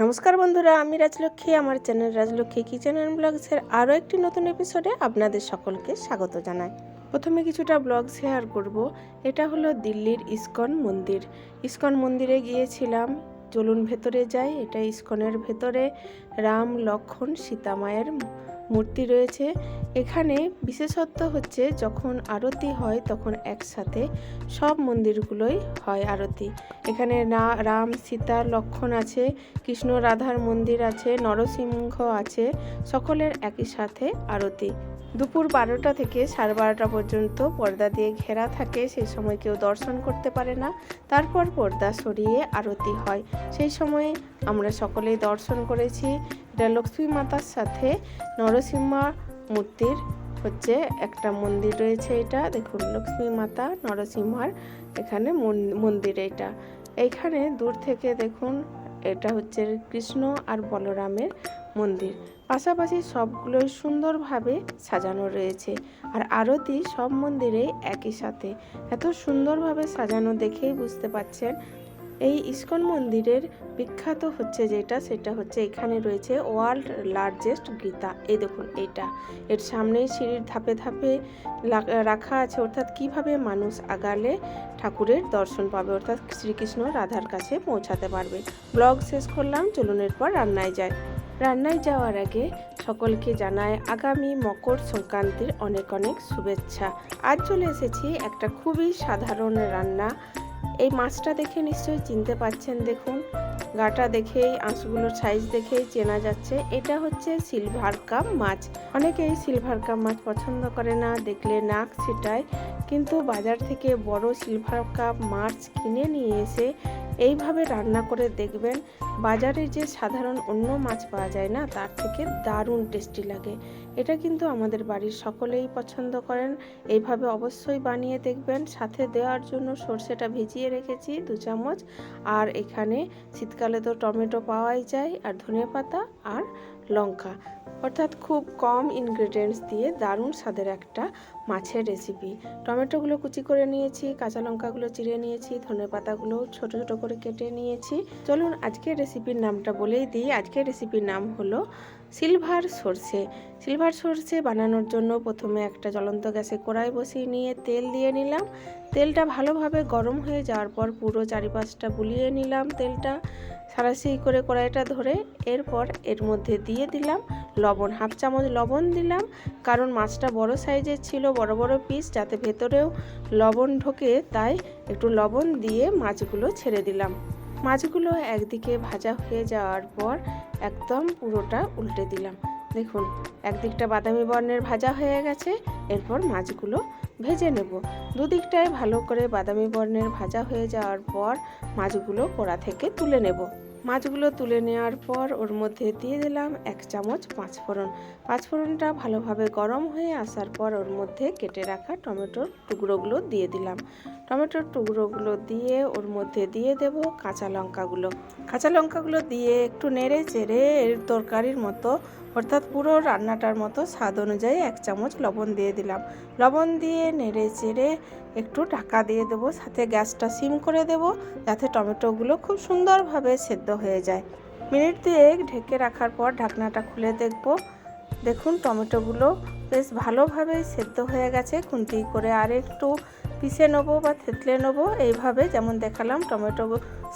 নমস্কার বন্ধুরা, আমি রাজলক্ষ্মী, আমার চ্যানেল রাজলক্ষ্মী কিচেন অ্যান্ড ব্লগসের আরও একটি নতুন এপিসোডে আপনাদের সকলকে স্বাগত জানাই। প্রথমে কিছুটা ব্লগ শেয়ার করব, এটা হলো দিল্লির ইস্কন মন্দির। ইস্কন মন্দিরে গিয়েছিলাম, চলুন ভেতরে যাই, এটা ইস্কনের ভেতরে রাম লক্ষণ সীতা মায়ের মূর্তি রয়েছে। এখানে বিশেষত্ব হচ্ছে যখন আরতি হয় তখন একসাথে সব মন্দিরগুলোই হয় আরতি। এখানে রাম, সীতা, লক্ষণ আছে, কৃষ্ণ, রাধার মন্দির আছে, নরসিংহ আছে, সকলের একই সাথে আরতি। দুপুর বারোটা থেকে সাড়ে বারোটা পর্যন্ত পর্দা দিয়ে ঘেরা থাকে সেই সময় কেউ দর্শন করতে পারে না। তারপর পর্দা সরিয়ে আরতি হয়। সেই সময় আমরা সকলেই দর্শন করেছি। এটা লক্ষ্মী মাতার সাথে নরসিংহা মূর্তির হচ্ছে একটা মন্দির রয়েছে এটা। দেখুন, লক্ষ্মী মাতা নরসিংহার এখানে মন- মন্দির এটা। এইখানে দূর থেকে দেখুন, এটা হচ্ছে কৃষ্ণ আর বলরামের মন্দির। পাশাপাশি সবগুলোই সুন্দরভাবে সাজানো রয়েছে। আর আরতি সব মন্দিরেই একই সাথে। এত সুন্দরভাবে সাজানো দেখেই বুঝতে পাচ্ছেন এই ইস্কন মন্দিরের বিখ্যাত হচ্ছে যেটা, সেটা হচ্ছে এখানে রয়েছে ওয়ার্ল্ড লার্জেস্ট গীতা। এই দেখুন এইটা এর সামনেই সিঁড়ির ধাপে ধাপে রাখা আছে, অর্থাৎ কীভাবে মানুষ আগালে ঠাকুরের দর্শন পাবে, অর্থাৎ শ্রীকৃষ্ণ রাধার কাছে পৌঁছাতে পারবে। ব্লগ শেষ করলাম, চলুন এরপর রান্নায় যায় রান্নায় যাওয়ার আগে সকলকে জানায় আগামী মকর সংক্রান্তির অনেক অনেক শুভেচ্ছা। আজ চলে এসেছি একটা খুবই সাধারণ রান্না এই মাছটা দেখে নিশ্চয়ই চিনতে পাচ্ছেন, দেখুন। গাটা দেখেই, আঁশগুলোর সাইজ দেখেই চেনা যাচ্ছে। এটা হচ্ছে সিলভার কাপ মাছ। অনেকেই সিলভার কাপ মাছ পছন্দ করে না, দেখলে নাক ছিটায়। কিন্তু বাজার থেকে বড় সিলভার কাপ মাছ কিনে নিয়ে এসে এইভাবে রান্না করে দেখবেন, বাজারে যে সাধারণ অন্য মাছ পাওয়া যায় না, তার থেকে দারুণ টেস্টি লাগে। এটা কিন্তু আমাদের বাড়ির সকলেই পছন্দ করেন। এইভাবে অবশ্যই বানিয়ে দেখবেন। সাথে দেওয়ার জন্য সর্ষেটা ভিজিয়ে রেখেছি দু চামচ। আর এখানে শীতকালে তো টমেটো পাওয়াই যায়, আর ধনে পাতা আর লঙ্কা। অর্থাৎ খুব কম ইনগ্রেডিয়েন্টস দিয়ে দারুণ স্বাদের একটা মাছের রেসিপি টমেটোগুলো কুচি করে নিয়েছি, কাঁচা লঙ্কাগুলো চিড়ে নিয়েছি ধনে পাতাগুলো ছোট ছোট করে কেটে নিয়েছি। চলুন আজকের রেসিপির নামটা বলেই দিই। আজকের রেসিপির নাম হলো সিলভার সর্ষে। সিলভার সর্ষে বানানোর জন্য প্রথমে একটা জ্বলন্ত গ্যাসে কড়াই বসিয়ে নিয়ে তেল দিয়ে নিলাম। তেলটা ভালোভাবে গরম হয়ে যাওয়ার পর পুরো চারিপাশটা বুলিয়ে নিলাম তেলটা। সারাসি করে কড়াইটা ধরে এরপর এর মধ্যে দিয়ে দিলাম লবণ, হাফ চামচ লবণ দিলাম। কারণ মাছটা বড় সাইজের ছিল, বড় বড় পিস যাতে ভেতরেও লবণ ঢোকে, তাই একটু লবণ দিয়ে মাছগুলো ছেড়ে দিলাম। মাছগুলো একদিকে ভাজা হয়ে যাওয়ার পর একদম পুরোটা উল্টে দিলাম। দেখুন, একদিকটা বাদামি বর্ণের ভাজা হয়ে গেছে, এরপর মাছগুলো ভেজে নেব। দুদিকটায় ভালো করে বাদামি বর্ণের ভাজা হয়ে যাওয়ার পর মাছগুলো কড়া থেকে তুলে নেব। মাছগুলো তুলে নেওয়ার পর ওর মধ্যে দিয়ে দিলাম এক চামচ পাঁচফোড়ন। পাঁচফোড়নটা ভালোভাবে গরম হয়ে আসার পর ওর মধ্যে কেটে রাখা টমেটোর টুকরোগুলো দিয়ে দিলাম। টমেটোর টুকরোগুলো দিয়ে ওর মধ্যে দিয়ে দেব কাঁচা লঙ্কাগুলো। কাঁচা লঙ্কাগুলো দিয়ে একটু নেড়ে চেড়ে এর তরকারির মতো, অর্থাৎ পুরো রান্নাটার মতো স্বাদ অনুযায়ী এক চামচ লবণ দিয়ে দিলাম। লবণ দিয়ে নেড়ে চেড়ে একটু ঢাকা দিয়ে দেবো, সাথে গ্যাসটা সিম করে দেব, যাতে টমেটোগুলো খুব সুন্দরভাবে সেদ্ধ হয়ে যায়। মিনিট দুয়েক ঢেকে রাখার পর ঢাকনাটা খুলে দেখব। দেখুন টমেটোগুলো বেশ ভালোভাবে সেদ্ধ হয়ে গেছে। খুন্তি করে আর একটু পিষে নেব বা থেতলে নেব, এইভাবে যেমন দেখালাম টমেটো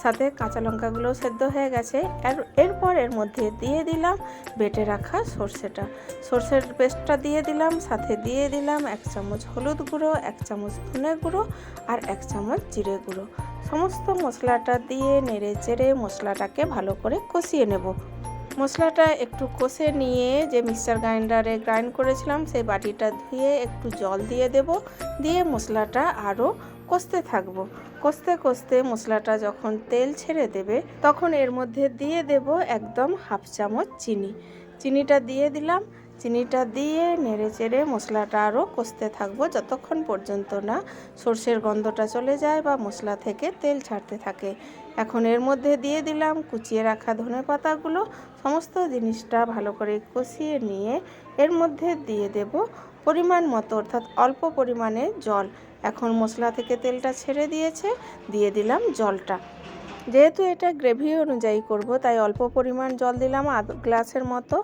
সাথে কাঁচা লঙ্কাগুলো সেদ্ধ হয়ে গেছে। আর এরপর এর মধ্যে দিয়ে দিলাম বেটে রাখা সর্ষেটা। সর্ষের পেস্টটা দিয়ে দিলাম, সাথে দিয়ে দিলাম এক চামচ হলুদ গুঁড়ো, এক চামচ ধনে গুঁড়ো আর এক চামচ জিরে গুঁড়ো। সমস্ত মশলাটা দিয়ে নেড়ে চেড়ে মশলাটাকে ভালো করে কষিয়ে নেব। মশলাটা একটু কষে নিয়ে যে মিক্সার গ্রাইন্ডারে গ্রাইন্ড করেছিলাম, সেই বাটিটা ধুয়ে একটু জল দিয়ে দেব। দিয়ে মশলাটা আরও কষতে থাকব। কষতে কষতে মশলাটা যখন তেল ছেড়ে দেবে, তখন এর মধ্যে দিয়ে দেব একদম হাফ চামচ চিনি। চিনিটা দিয়ে দিলাম। চিনিটা দিয়ে নেড়ে চেড়ে মশলাটা আরও কষতে থাকব যতক্ষণ পর্যন্ত না সর্ষের গন্ধটা চলে যায় বা মশলা থেকে তেল ছাড়তে থাকে। এখন এর মধ্যে দিয়ে দিলাম কুচিয়ে রাখা ধনে পাতাগুলো। সমস্ত জিনিসটা ভালো করে কষিয়ে নিয়ে এর মধ্যে দিয়ে দেব পরিমাণ মতো, অর্থাৎ অল্প পরিমাণে জল। এখন মশলা থেকে তেলটা ছেড়ে দিয়েছে, দিয়ে দিলাম জলটা। যেহেতু এটা গ্রেভি অনুযায়ী করব, তাই অল্প পরিমাণ জল দিলাম আধ গ্লাসের মতো।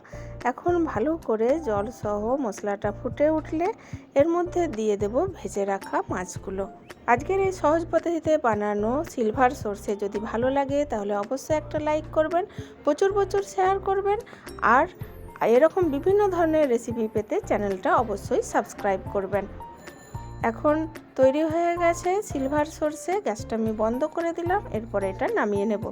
এখন ভালো করে জল সহ মশলাটা ফুটে উঠলে এর মধ্যে দিয়ে দেব ভেজে রাখা মাছগুলো। আজকের এই সহজ পদ্ধতিতে বানানো সিলভার সর্ষে যদি ভালো লাগে তাহলে অবশ্যই একটা লাইক করবেন, প্রচুর প্রচুর শেয়ার করবেন আর এরকম বিভিন্ন ধরনের রেসিপি পেতে চ্যানেলটা অবশ্যই সাবস্ক্রাইব করবেন। এখন তৈরি হয়ে গেছে সিলভার সর্ষে, গ্যাসটা আমি বন্ধ করে দিলাম, এরপর এটা নামিয়ে নেব।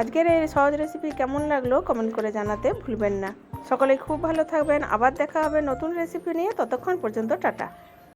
আজকের এই সহজ রেসিপি কেমন লাগল কমেন্ট করে জানাতে ভুলবেন না। সকলে খুব ভালো থাকবেন। আবার দেখা হবে নতুন রেসিপি নিয়ে। ততক্ষণ পর্যন্ত টাটা।